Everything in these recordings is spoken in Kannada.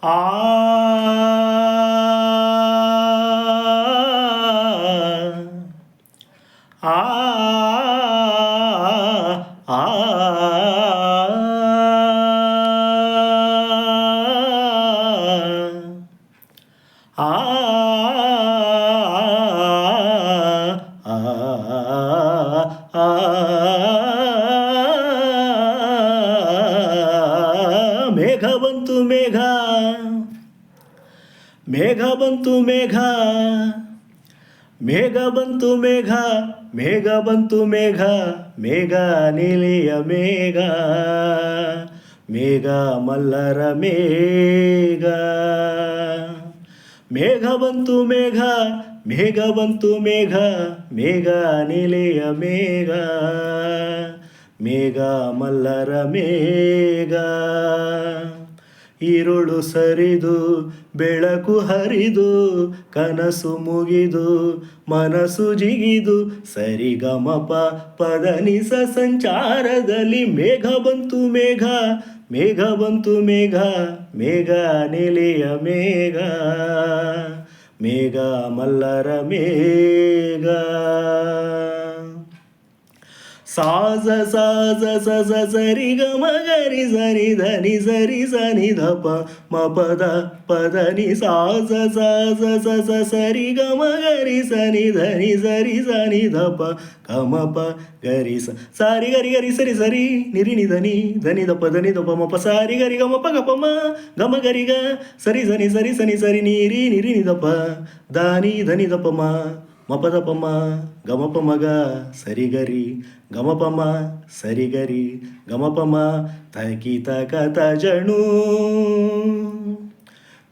Ah, ah, ah, ah. ಬಂತು ಮೇಘ. ಮೇಘ ಬಂತು ಮೇಘ. ಮೇಘ ಬಂತು ಮೇಘ. ಮೇಘ ಬಂತು ಮೇಘ. ಮೇಘ ನೀಲಿಯ ಮೇಘ. ಮೇಘ ಮಲ್ಲರ ಮೇಘ. ಮೇಘ ಬಂತು ಮೇಘ. ಮೇಘ ಬಂತು ಮೇಘ. ಮೇಘ ನೀಲಿಯ ಮೇಘ. ಮೇಘ ಮಲ್ಲರ ಮೇಘ. ഇരുಳು ಸರಿದು, ಬೆಳಕು ಹರಿದು, ಕನಸು ಮುಗಿದು, ಮನಸ್ಸು ಜಿಗಿದು, ಸರಿಗಮಪ ಪದನಿಸ ಸಂಚಾರದಲ್ಲಿ ಮೇಘ ಬಂತು ಮೇಘ ಮೇಘ ಬಂತು ಮೇಘ ಮೇಘ ನೆಲೆಯ ಮೇಘ ಮೇಘ ಮಲ್ಲರ ಮೇಘ. సాజ సాజ సజ సరి గమ గరి సరి ధని సరి సని ధ ప మ పద పదని సాజ సాజ సజ సరి గమ గరి సని ధని సరి సని ధ ప కమ ప గరి స సారి గరి గరి సరి సరి నిరి ని ధని ధని ద ప ధని ద ప మ ప సారి గరి గమ ప గ ప మ గమ గరి గ సరి సని సరి సని సరి నిరి నిరి ని ద ప ధని ధని ద ప మ ನಿ ಗಮಪಮ ಗ ಸರಿಗರಿ. ಗಮಪಮ ಸರಿಗರಿ. ಗಮಪಮ ತಕಿತ ಕತ ಜಣು.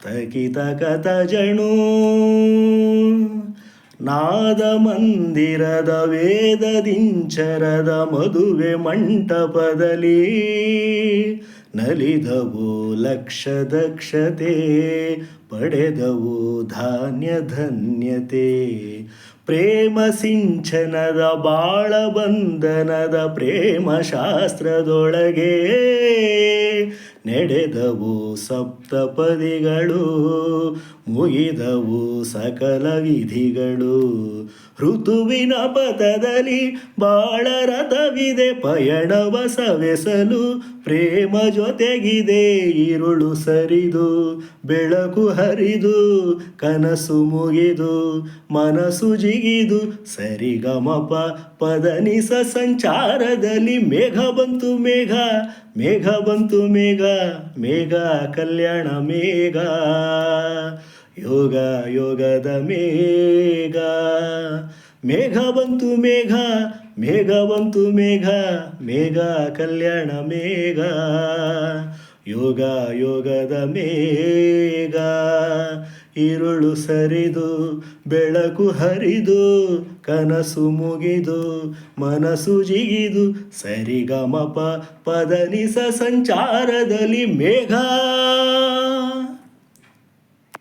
ತಕಿತ ಕತ ಜಣು. ನಾದ ಮಂದಿರದ ವೇದದಿಂಚರದ ಮದುವೆ ಮಂಟಪದಲ್ಲಿ ನಲಿದವು ಲಕ್ಷ ದಕ್ಷತೆ. ಪಡೆದವು ಧಾನ್ಯ ಧನ್ಯತೆ. ಪ್ರೇಮ ಸಿಂಚನದ ಬಾಳ ಬಂಧನದ ಪ್ರೇಮ ಶಾಸ್ತ್ರದೊಳಗೆ ನಡೆದವು ಸಪ್ತಪದಿಗಳು. ಮುಗಿದವು ಸಕಲ ವಿಧಿಗಳು. ಋತುವಿನ ಪಥದಲ್ಲಿ ಬಾಳ ರಥವಿದೆ, ಪಯಣವ ಸವೆಸಲು ಪ್ರೇಮ ಜೊತೆಗಿದೆ, ಈರುಳು ಸರಿದು, ಬೆಳಕು ಹರಿದು, ಕನಸು ಮುಗಿದು, ಮನಸ್ಸು ಜಿಗಿದು ಸರಿಗಮಪ ಪದನಿಸ ಸಂಚಾರದಲ್ಲಿ ಮೇಘ ಬಂತು ಮೇಘ ಮೇಘ ಬಂತು ಮೇಘ ಮೇಘ ಕಲ್ಯಾಣ ಮೇಘ. ಯೋಗ, ಯೋಗದ ಮೇಘ. ಮೇಘ ಬಂತು ಮೇಘ ಮೇಘ ಬಂತು ಮೇಘ ಮೇಘ ಕಲ್ಯಾಣ ಮೇಘ. ಯೋಗ, ಯೋಗದ ಮೇಘ. ಇರುಳು ಸರಿದು, ಬೆಳಕು ಹರಿದು, ಕನಸು ಮುಗಿದು, ಮನಸ್ಸು ಜಿಗಿದು, ಸರಿಗಮಪ ಪದನಿಸ ಸಂಚಾರದಲ್ಲಿ ಮೇಘ.